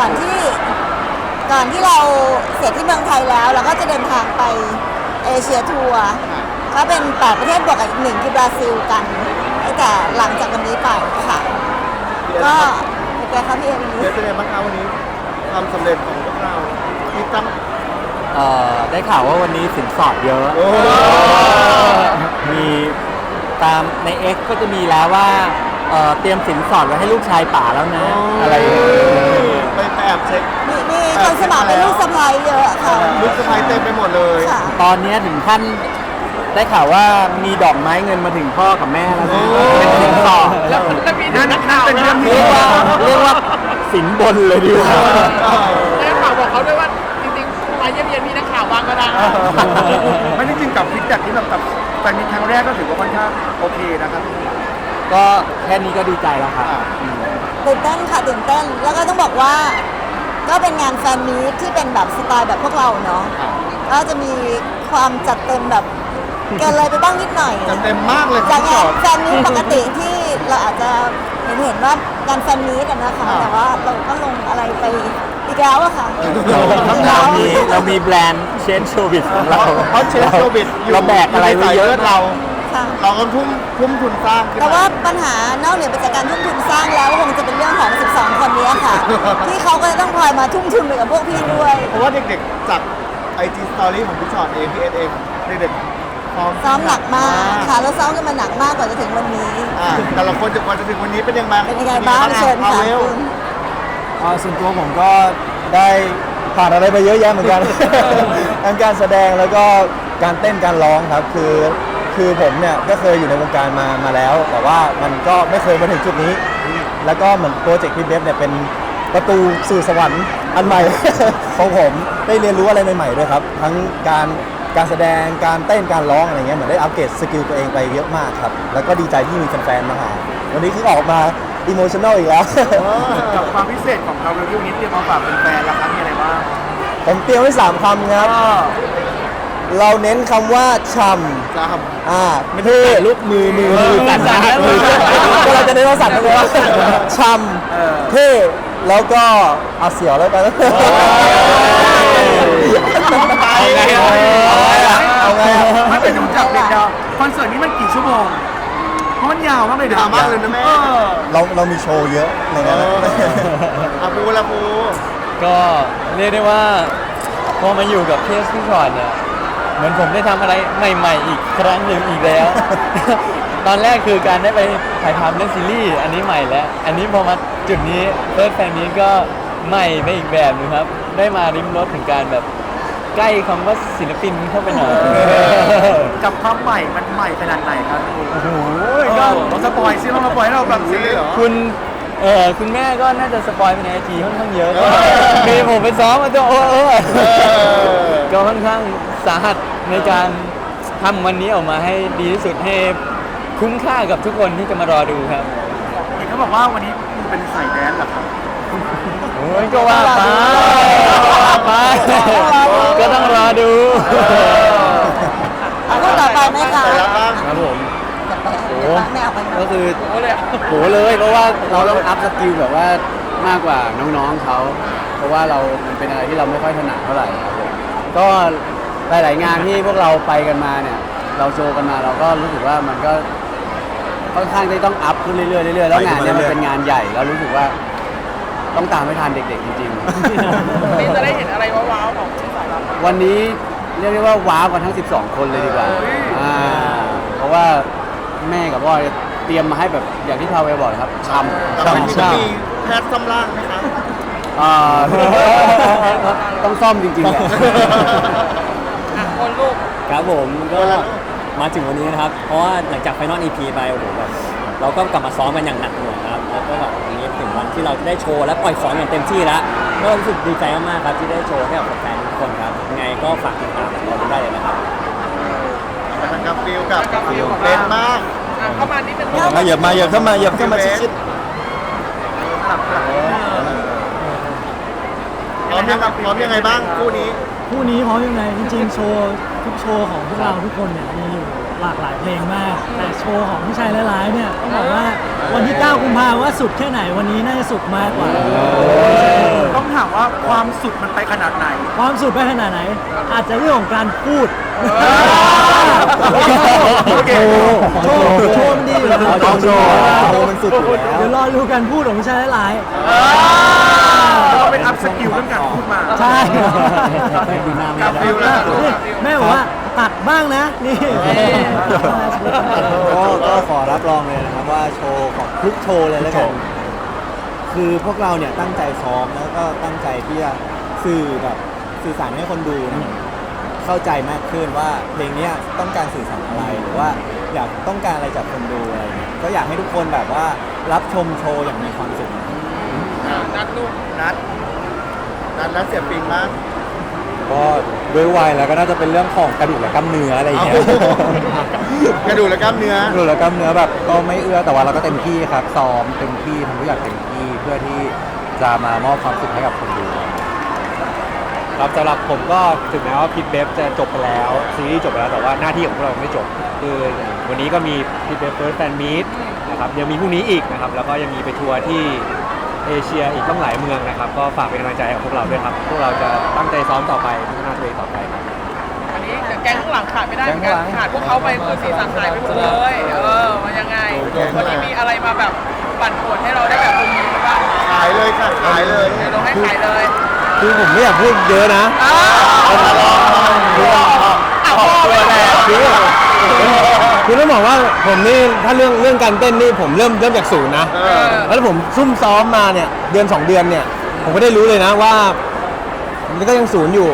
ร็จที่เมืองไทยแล้ว เราก็จะเดินทางไปเอเชียทัวร์ก็เป็นแปดประเทศบวกกับอีกหนึ่งคือบราซิลกันตั้งแต่หลังจากวันนี้ไปค่ะก็เป็นไงคะพี่เอวันนี้เดี๋ยวเป็นไงบ้างคะวันนี้ความสำเร็จของพวกเราที่ตั้งเอ่อได้ข่าวว่าวันนี้สินสอดเยอะโอ้มีตามใน X ก็จะมีแล้วว่าเอ่อเตรียมสินสอดไว้ให้ลูกชายป่าแล้วนะ อะไรอย่างเงี้ย ไปแอบเช็คมีมีคนสมัครเป็นลูกสะใภ้เยอะค่ะ ลูกสะพ้ายเต็มไปหมดเลยค่ะ ตอนเนี้ยถึงขั้นได้ข่าวว่ามีดอกไม้เงินมาถึงพ่อกับแม่แล้วนะเป็นสินสอดแล้วจะมีนักข่าวเป็นเรื่องที่เรียกว่าเรียกว่าสินบนเลยดีกว่านักข่าวบอกเขาด้วยว่าจริงๆมาเยี่ยมเยียนพี่นักข่าวบ้างก็ได้ไม่จริงๆกับฟิกแบ็กที่แบบกับแฟนมีครั้งแรกก็ถือว่าค่อนข้างโอเคนะครับ ก็แค่นี้ก็ดีใจแล้วครับ ตื่นเต้นค่ะตื่นเต้น แล้วก็ต้องบอกว่า ก็เป็นงานแฟนมีตที่เป็นแบบสไตล์แบบพวกเราเนาะก็จะมีความจัดเต็มแบบเกินเลยไปบ้างนิดหน่อยจัดเต็มมากเลยจากพี่งาชนอตแฟนมีตปกติที่เราอาจจะเห็นเห็นว่างานแฟนมีตอะนะคะอ่าแต่ว่าเราก็ลงอะไรไปอีกแล้วอะค่ะเรามีเรามีแบรนด์เชนโชวิสของเราเพราะเชนโควิดอยู่เราแบกอะไรไว้เยอะในสาลืดเรา ค่ะ เราก็ทุ่มทุ่มทุนสร้างขึ้นแต่มาว่าปัญหานอกเหนือไปจากการทุ่มทุนสร้างแล้วคงจะเป็นเรื่องของ 12 คนนี้ค่ะ ที่เขาก็จะต้องคอยมาทุ่มทุนไปกับพวกพี่ด้วย เพราะว่าเด็กๆจากไอจีสตอรี่ของพี่ชอตเองพี่เอสเองเด็กๆซ้อมซ้อมหนักมากค่ะแล้วซ้อมกันมาหนักมากกว่าจะถึงวันนี้ อ่าแต่ละคนจะกว่าจะถึงวันนี้เป็นยังไงเป็นยังไงบ้างเชิญค่ะอาเร็วคุณอ่าส่วนตัวผมก็ได้ผ่านอะไรไปเยอะแยะเหมือนกัน ทั้งการแสดงแล้วก็การเต้นการร้องครับ คือ คือผมเนี่ยก็เคยอยู่ในวงการมามาแล้ว แต่ว่ามันก็ไม่เคยมาถึงจุดนี้ แล้วก็เหมือนโปรเจกต์พี่เบฟเนี่ยเป็นประตูสู่สวรรค์อันใหม่ ของผมได้เรียนรู้อะไรใหม่ๆด้วยครับ ทั้งการการแสดงการเต้นการร้องอะไรเงี้ยเหมือนได้อัปเกรดสกิลตัวเองไปเยอะมากครับ แล้วก็ดีใจที่มีแฟนๆมาหาวันนี้คือออกมาอิโมชั่นอลอีกแล้ว กับความพิเศษของเราเรวิวนี้เตรียมมาฝากเป็นแฟนๆล่ะครับมีอะไรบ้างผมเตรียมไว้สามคำครับ เราเน้นคำว่าช่ำจ้าอ่าไม่ได้แต่รูปมือมือมือสั่นนะมือสั่น ก็เราจะเน้นว่าสั่นเลยว่าช่ำเท่แล้วก็เอาเสียวแล้วกันเอาไงเอาไงเอาไงมันเป็นดูจากเด็กเดียวคอนเสิร์ตนี้มันกี่ชั่วโมง เพราะมันยาวมากเลยยาวมากเลยนะแม่ ออเราเรามีโชว์เยอะในเอนั้นออาปูละปูก็เรียกได้ว่าพอมาอยู่กับเพสพี่ชอตเนี่ย เหมือนผมได้ทำอะไรใหม่ ๆ อีกครั้งหนึ่งอีกแล้ว ตอนแรกคือการได้ไปถ่ายทำเรื่องซีรีส์อันนี้ใหม่แล้ว อันนี้พอมาจุดนี้เฟิร์สแฟนนี้ก็ใหม่ไปอีกแบบหนึงครับ ได้มาริมรถถึงการแบบใกล้คำว่าศิลปินเข้าไปหน่อยกับความใหม่มันใหม่ขนาดไหนครับพี่โอ้โหก็ก็เราสปอยซิเราสปอยให้เราแบบซิเหรอ คุณ เออคุณแม่ก็น่าจะสปอยไปในไอจีค่อนข้างเยอะมีผมไปซ้อมมาตัวโอ้โอ้ก็ค่อนข้างสาหัสในการทำวันนี้ออกมาให้ดีที่สุดให้คุ้มค่ากับทุกคนที่จะมารอดูครับเห็นเขาบอกว่าวันนี้คุณเป็นสายแดนซ์เหรอครับ โอ้ยก็ว่าไปว่าไปก็ต้องรอดู เอาคนต่อไปไหมคะแต่ละบ้างครับผมโอ้ ไม่เอาไปนะก็คือโหเลยเพราะว่าเราต้องอัพสกิลแบบว่ามากกว่าน้องๆเขา เพราะว่าเรามันเป็นอะไรที่เราไม่ค่อยถนัดเท่าไหร่ครับผมก็หลายๆงานที่พวกเราไปกันมาเนี่ย เราโชว์กันมาเราก็รู้สึกว่ามันก็ค่อนข้างที่ต้องอัพขึ้นเรื่อยๆเรื่อยๆแล้วงานเนี้ยมันเป็นงานใหญ่เรารู้สึกว่าต้องตามให้ทันเด็กๆจริงๆนี่จะได้เห็นอะไรว้าวๆของสายลับวันนี้เรียกได้ว่าว้าวกันทั้ง 12 คนเลยดีกว่าเฮ้ยอ่าเพราะว่า แม่กับพ่อเตรียมมาให้แบบอย่างที่พาเวลบอกนะครับช้ำแต่มันมีช้ำมีแพทย์ซ้ำล่างไหมครับอ่า ต้องซ่อมจริงๆแหละอะคนลูกครับผมก็มาถึงวันนี้นะครับ เพราะว่าหลังจากไฟนอล EP ไปโอ้โหแบบเราก็กลับมาซ้อมกันอย่างหนักหน่วงนะครับแล้วก็แบบวันนี้ถึงวันที่เราจะได้โชว์และปล่อยของอย่างเต็มที่แล้วก็รู้สึกดีใจมากๆครับที่ได้โชว์ให้กับแฟนๆทุกคนครับยังไงก็ฝากติดตามเราดูได้เลยนะครับ แต่ทางกับ ฟิลกับกับฟิลของเราเล่นมากอะเข้ามานิดนึงมาเหยียบมาเหยียบเข้ามาเหยียบเข้ามาชิดพร้อมยังพร้อมยังไงบ้างคู่นี้ คู่นี้พร้อมยังไงจริงๆ โชว์ทุกโชว์ของพวกเราทุกคนเนี่ยมีอยู่หลากหลายเพลงมากแต่โชว์ของผู้ชายหลายๆเนี่ยต้องบอกว่าวันที่ 9 กุมภาว่าสุดแค่ไหนวันนี้น่าจะสุดมากกว่าต้องถามว่า ความสุดมันไปขนาดไหน ความสุดไปขนาดไหน อาจจะเรื่องของการพูดโอเค โชว์โชว์มันดีอยู่แล้วโชว์โชว์โชว์มันสุดอยู่แล้วเดี๋ยวรอดูการพูดของผู้ชายหลายเราเป็นอัพสกิลเรื่องการพูดมาๆใช่ดูหน้าไม่กับได้ฟิลแล้ว นี่แม่บอกว่าตัดบ้างนะนี่ก็ก็ขอรับรองเลยนะครับว่าโชว์ของทุกโชว์เลยแล้วกัน คือพวกเราเนี่ยตั้งใจซ้อมแล้วก็ตั้งใจที่จะสื่อแบบสื่อสารให้คนดูเนี่ยเข้าใจมากขึ้นว่าเพลงเนี้ยต้องการสื่อสารอะไรหรือว่าอยากต้องการอะไรจากคนดูอะไรเงี้ยก็อยากให้ทุกคนแบบว่ารับชมโชว์อย่างมีความสุข นัดลูกนัดนัดแล้วเสียปิงมาก ก็ด้วยวัยแล้วก็น่าจะเป็นเรื่องของกระดูกและกล้ามเนื้ออะไรอย่างเงี้ยกระดูกและกล้ามเนื้อ กระดูกและกล้ามเนื้อแบบก็ไม่เอื้อแต่ว่าเราก็เต็มที่ครับซ้อมเต็มที่ทำทุกอย่างเต็มที่เพื่อที่จะมามอบความสุขให้กับคนดูครับสำหรับผมก็ถึงแม้ว่าพิทเบฟจะจบไปแล้วซีรีส์จบไปแล้วแต่ว่าหน้าที่ของพวกเรายังไม่จบ คือวันนี้ก็มีพิทเบฟเฟิร์สแฟนมีตนะครับยังมีพรุ่งนี้อีกนะครับแล้วก็ยังมีไปทัวร์ที่ เอเชียอีกต้องหลายเมืองนะครับ ก็ฝากเป็นกำลังใจให้กับพวกเราด้วยครับ พวกเราจะตั้งใจซ้อมต่อไปพัฒนาตัวเองต่อไปครับ อันนี้แก๊งข้างหลังขาดไม่ได้เหมือนกันขาดพวกเขาไปคือสีสันหายไปหมดเลยเออมันยังไงวันนี้มีอะไรมาแบบปั่นป่วนให้เราได้แบบตรงนี้บ้างขายเลยค่ะขายเลยเดี๋ยวเราให้ขายเลยคือผมไม่อยากพูดเยอะนะอ้าวอ้าวพ่อไปแล้ว คือคือต้องบอกว่าผมนี่ถ้าเรื่องเรื่องการเต้นนี่ผมเริ่มเริ่มจากศูนย์นะ เออ แล้วผมซุ่มซ้อมมาเนี่ยเดือน 2 เดือนเนี่ย ผมก็ได้รู้เลยนะว่า มันก็ยังศูนย์อยู่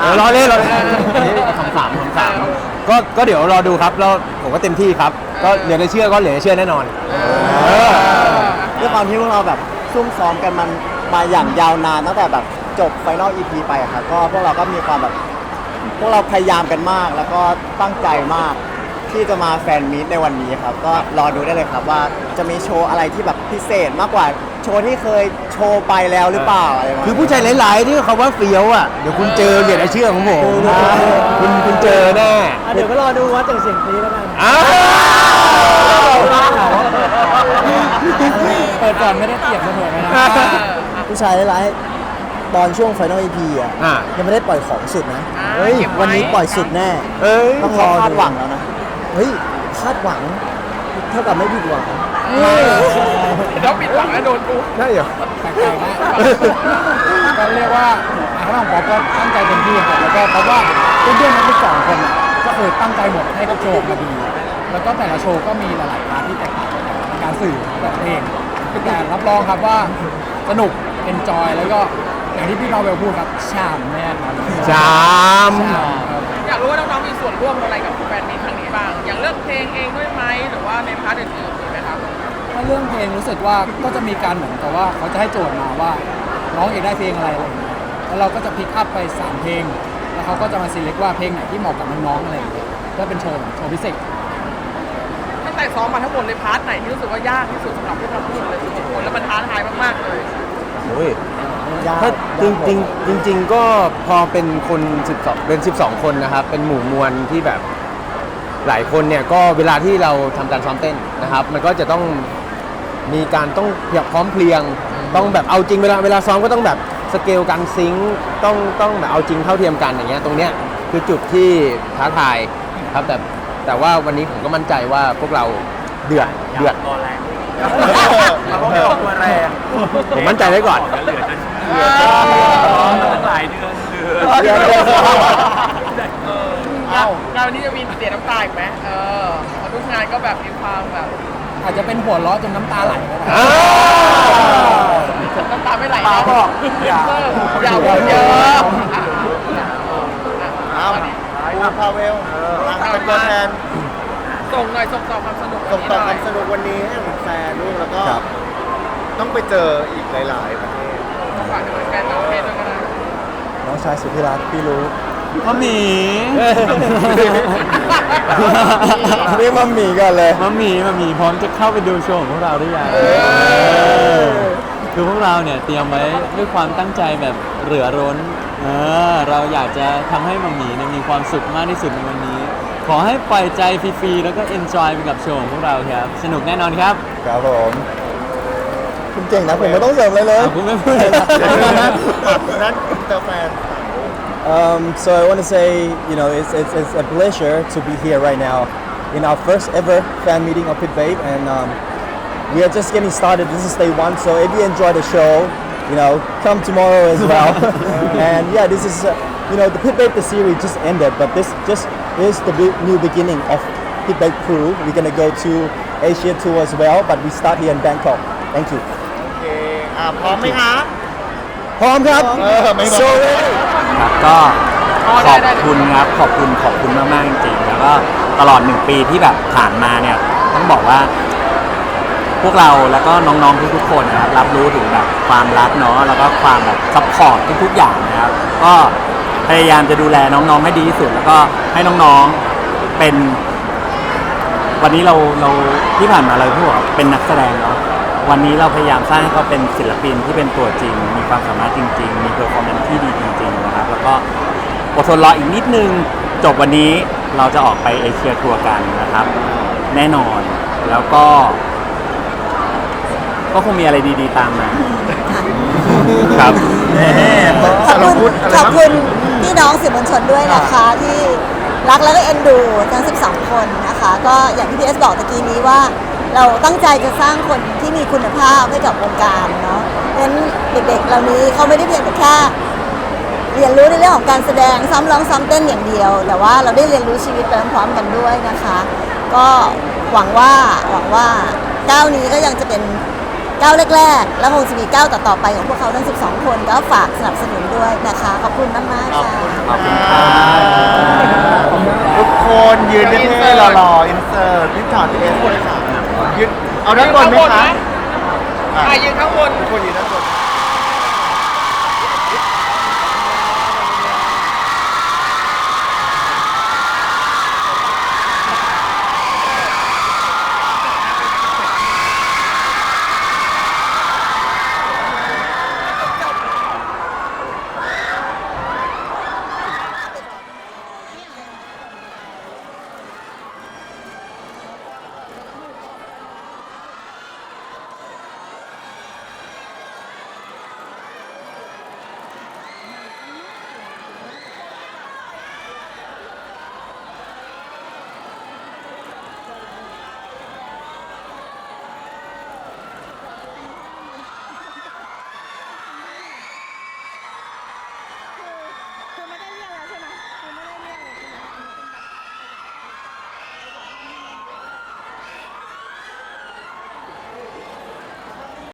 เออรอเล่นรอเล่นคำสามคำสามก็ก็เดี๋ยวรอดูครับแล้วผมก็เต็มที่ครับ ก็เหลือในเชื่อก็เหลือในเชื่อแน่นอน เออ ด้วยความที่พวกเราแบบซุ่มซ้อมกันมันมาอย่างยาวนานตั้งแต่แบบจบไฟนอลอีพีไปอะครับก็พวกเราก็มีความแบบ พวกเราพยายามกันมากแล้วก็ตั้งใจมาก ที่จะมาแฟนมีตในวันนี้ครับ ก็รอดูได้เลยครับว่าจะมีโชว์อะไรที่แบบพิเศษมากกว่าโชว์ที่เคยโชว์ไปแล้วหรือเปล่าอะไรประมาณคือผู้ชายหลายๆที่เขาว่าเฟี้ยวอะเดี๋ยวคุณเจอเหรียญไอเชื่อของผมคุณคุณเจอแน่อะเดี๋ยวก็รอดูวัดจากเสียงกรี๊ดแล้วกันอ้าวเปิดก่อนไม่ได้เกียบเสมอนะผู้ชายหลายๆตอนช่วงไฟนอลอีพีอะอะยังไม่ได้ปล่อยของสุดนะ เฮ้ย เก็บไว้วันนี้ปล่อยสุดแน่เอ้ย ต้องรอคาดหวังแล้วนะ เฮ้ยคาดหวังเท่ากับไม่ผิดหวังแล้วปิดหวังแล้วโดนกูใช่เหรอก็เรียกว่าทางของป๊อปก็ตั้งใจเต็มที่ครับแล้วก็เพราะว่าเพื่อนๆทั้งสองคนน่ะก็คือตั้งใจหมดให้กับโชว์มาดี แล้วก็แต่ละโชว์ก็มีหลายๆพาร์ทที่แตกต่างกันในการสื่อแบบเพลงแต่รับรองครับว่าสนุกเอนจอยแล้วก็อย่างที่พี่มาเวลพูดครับชามแน่ครับจามชามครับอยากรู้ว่าน้องๆมีส่วนร่วมอะไรกับแฟนมีตครั้งนี้บ้าง อย่างเลือกเพลงเองด้วยไหมหรือว่าในพาร์ทอื่นๆมีไหมครับถ้าเรื่องเพลงรู้สึกว่าก็จะมีการเหมือนกับว่าเขาจะให้โจทย์มาว่าน้องอยากได้เพลงอะไรอะไรอย่างเงี้ยแล้วเราก็จะพิกอัพไปสามเพลง แล้วเขาก็จะมาซีเล็กว่าเพลงไหนที่เหมาะกับน้องๆอะไรอย่างเงี้ยก็เป็นโชว์โชว์พิเศษตั้งแต่ซ้อมมาทั้งหมดเลยพาร์ทไหนที่รู้สึกว่ายากที่สุดสำหรับพวกเราทุกคนเลยทุกคนแล้วมันท้าทายมากๆเลย โอ้ย ถ้าจริงจริงจริงจริงๆก็พอเป็นคน12เป็น 12 คนนะครับ เป็นหมู่มวลที่แบบหลายคนเนี่ยก็เวลาที่เราทำการซ้อมเต้นนะครับ มันก็จะต้องมีการต้องเพียบพร้อมเพรียง ต้องแบบเอาจริงเวลาเวลาซ้อมก็ต้องแบบสเกลการซิงค์ต้องต้องแบบเอาจริงเท่าเทียมกันอย่างเงี้ยตรงเนี้ยคือจุดที่ท้าทายครับแต่แต่ว่าวันนี้ผมก็มั่นใจว่าพวกเราเดือดเดือดเราก็ไม่ออกตัวแรงผมมั่นใจไว้ก่อนหลายเดือนเดือนเดือนเอ้างานวันนี้จะมีเสียน้ำตาอีกไหมเออเพราะทุกงานก็แบบมีความแบบอาจจะเป็นหัวล้อจนน้ำตาไหลก็ได้น้ำตาไม่ไหลนะบอกอย่าอย่าพูดเยอะเอาปูพาเวลอะเป็นตัวแทนส่งหน่อยส่งต่อความสนุกส่งต่อความสนุกวันนี้ให้แฟนลูกแล้วก็ต้องไปเจออีกหลาย ๆ ประเทศ ฝากถึงแฟนต่างประเทศด้วยก็ได้น้องชายสุดที่รักพี่รู้ก็มีเรียกมัมหมี่กันเลยมามีมามีพร้อมจะเข้าไปดูโชว์ของพวกเราหรือยังกคือพวกเราเนี่ยเตรียมไว้ด้วยความตั้งใจแบบเหลือร้นเออเราอยากจะทำให้มัมหมีเนี่ยมีความสุขมากที่สุดในวันนี้ ขอให้ปล่อยใจฟรีๆแล้วก็เอนจอยไปกับโชว์ของพวกเราครับ สนุกแน่นอนครับ ครับผม คุณเก่งนะผมไม่ต้องเสริมเลยเลย อ่ะคุณไม่พูดเลยนะ นั้นเตอร์แฟน Um, so I want to say, you know, it's, it's, it's a pleasure to be here right now in our first ever fan meeting of Pit Babe, and um, we are just getting started. This is day one, so if you enjoy the show, you know, come tomorrow as well. and yeah, this is, uh, you know, the Pit Babe the series just ended, but this just is the be- new beginning of Pit Babe crew. We're gonna go to Asia tour as well, but we start here in Bangkok. Thank you. โอเคอ่าพร้อมไหมคะพร้อมครับเออไม่บอก so ready ครับก็ขอบคุณครับขอบคุณขอบคุณมากๆจริงๆแล้วก็ตลอดหนึ่งปีที่แบบผ่านมาเนี่ยต้องบอกว่า พวกเราแล้วก็น้องๆทุกๆคนนะครับรับรู้ถึงแบบความรักเนาะแล้วก็ความแบบซัพพอร์ตทุกๆอย่างนะครับก็พยายามจะดูแลน้องๆให้ดีที่สุด แล้วก็ให้น้องๆเป็น วันนี้เราเราที่ผ่านมาเราพูดว่าเป็นนักแสดงเนาะ วันนี้เราพยายามสร้างให้เขาเป็นศิลปินที่เป็นตัวจริง มีความสามารถจริง ๆ มีเพอร์ฟอร์แมนซ์ที่ดีจริงๆนะครับ แล้วก็อดทนรออีกนิดนึง จบวันนี้เราจะออกไปเอเชียทัวร์กันนะครับ แน่นอน แล้วก็ ก็คงมีอะไรดีๆตามมา ครับขอบคุณขอบคุณพี่น้องสื่อมวลชนด้วยนะคะที่รักแล้วก็เอ็นดูทั้ง 12 คนนะคะ ก็อย่างที่พีเอสบอกตะกี้นี้ว่า เราตั้งใจจะสร้างคนที่มีคุณภาพให้กับวงการเนาะเพราะฉะนั้นเด็กๆ เหล่านี้เขาไม่ได้เพียงแต่แค่เรียนรู้ในเรื่องของการแสดงซ้อมร้องซ้อมเต้นอย่างเดียว แต่ว่าเราได้เรียนรู้ชีวิตไปพร้อมๆกันด้วยนะคะ ก็หวังว่าหวังว่าก้าวนี้ก็ยังจะเป็นก้าวแรกๆ แล้วคงจะมีก้าวต่อๆไปของพวกเขาทั้ง 12 คนก็ฝากสนับสนุนด้วยนะคะขอบคุณมากๆค่ะขอบคุณครับทุกคนยืนเท่ๆหล่อๆอินเสิร์ตพิถอดพีเอสเลยค่ะ ยืนเอาด้านบนไหมคะอะยืนข้างบนทุกคนยืนด้านบน